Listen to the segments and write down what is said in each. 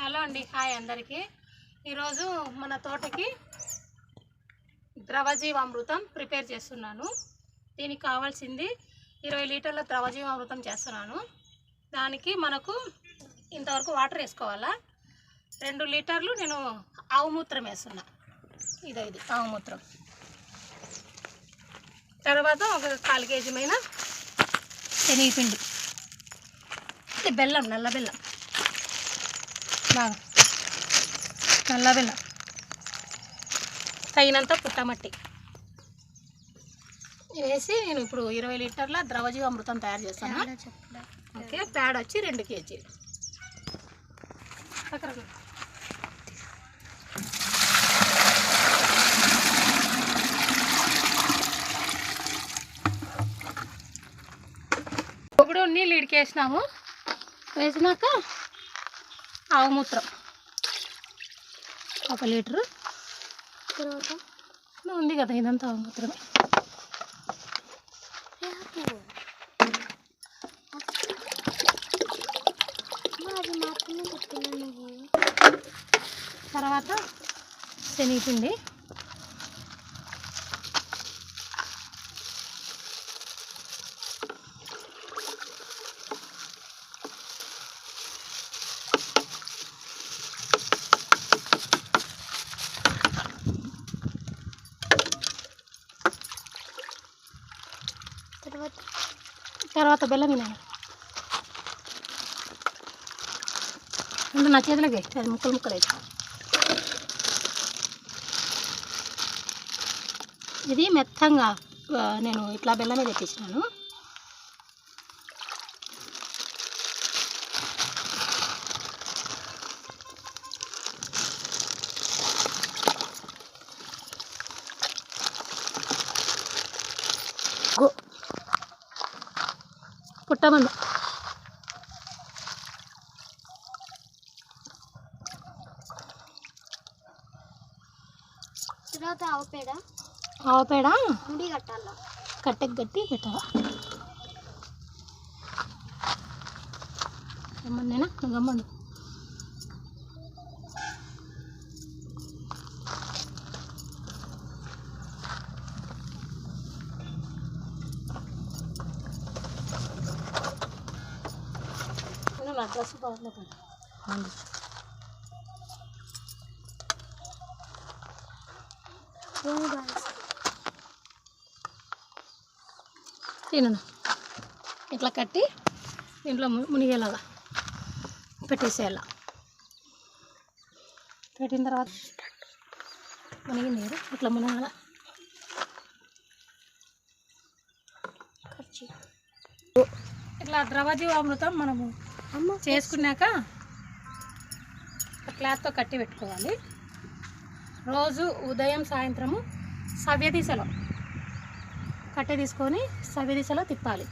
Hello అండి hi అందరికీ. ఈరోజు మన తోటకి ద్రవజీవామృతం ప్రిపేర్ చేస్తున్నాను. దీనికి కావాల్సింది ఇరవై లీటర్ల ద్రవజీవామృతం చేస్తున్నాను. దానికి మనకు ఇంతవరకు వాటర్ వేసుకోవాలా? రెండు లీటర్లు నేను ఆవుమూత్రం వేస్తున్నా. ఇదో ఇది ఆవు మూత్రం. తర్వాత ఒక కాలు కేజీ పైన శనగపిండి. ఇది బెల్లం నల్ల బెల్లం. బాగా. నల్ల బెల్లం తగినంత పుట్టమట్టి వేసి నేను ఇప్పుడు ఇరవై లీటర్ల ద్రవజీవ అమృతం తయారు చేస్తాను. ఓకే ప్యాడ్ వచ్చి రెండు కేజీలు. ఇప్పుడు నీళ్ళు ఇడికేసినాము. వేసినాక ఆవు మూత్రం. ఒక లీటరు. తర్వాత? ఉంది కదా ఇదంతా ఆవు మూత్రమే. తర్వాత శనగపిండి. తర్వాత బెల్లం వినాలి ముందు నా చేతిలోకి అది ముక్కలు ముక్కలు అయితే. ఇది మెత్తంగా నేను ఇట్లా బెల్లమే తెప్పించినాను. గో పుట్టమందు తర్వాత ఆవు పేడ ఆవు పేడ ముడి కట్టాల కట్టెకి గట్టి పెట్టాలా గమ్మన్నేనా గమ్మండు డ్రెస్ బాగుంది తినను ఇట్లా కట్టి దీంట్లో మునిగేలాగా పెట్టేసేయాల. పెట్టిన తర్వాత మునిగి నీరు ఇట్లా మునగాల. ఇట్లా ద్రవజీవామృతం మనము చేసుకున్నాక క్లాత్తో కట్టి పెట్టుకోవాలి. రోజు ఉదయం సాయంత్రము సవ్య దిశలో కట్టె తీసుకొని సవ్య దిశలో తిప్పాలి.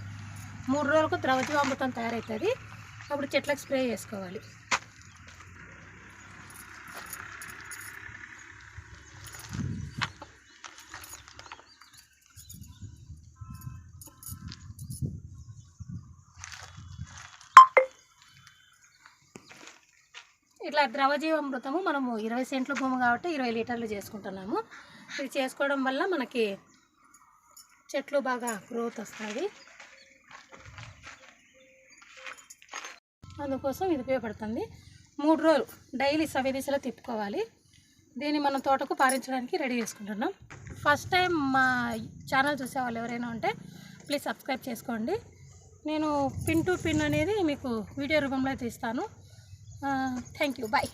మూడు రోజులకు ద్రవజీవామృతం తయారవుతుంది అప్పుడు చెట్లకు స్ప్రే చేసుకోవాలి. ఇట్లా ద్రవజీవామృతము మనము ఇరవై సెంట్ల భూమి కాబట్టి ఇరవై లీటర్లు చేసుకుంటున్నాము. ఇది చేసుకోవడం వల్ల మనకి చెట్లు బాగా గ్రోత్ వస్తుంది అందుకోసం ఇది ఉపయోగపడుతుంది. మూడు రోజులు డైలీ సవ్యదిశలో తిప్పుకోవాలి. దీన్ని మనం తోటకు పారించడానికి రెడీ చేసుకుంటున్నాం. ఫస్ట్ టైం మా ఛానల్ చూసే వాళ్ళు ఎవరైనా ఉంటే ప్లీజ్ సబ్స్క్రైబ్ చేసుకోండి. నేను పిన్ టు పిన్ అనేది మీకు వీడియో రూపంలో తీస్తాను. Uh, thank you. Bye.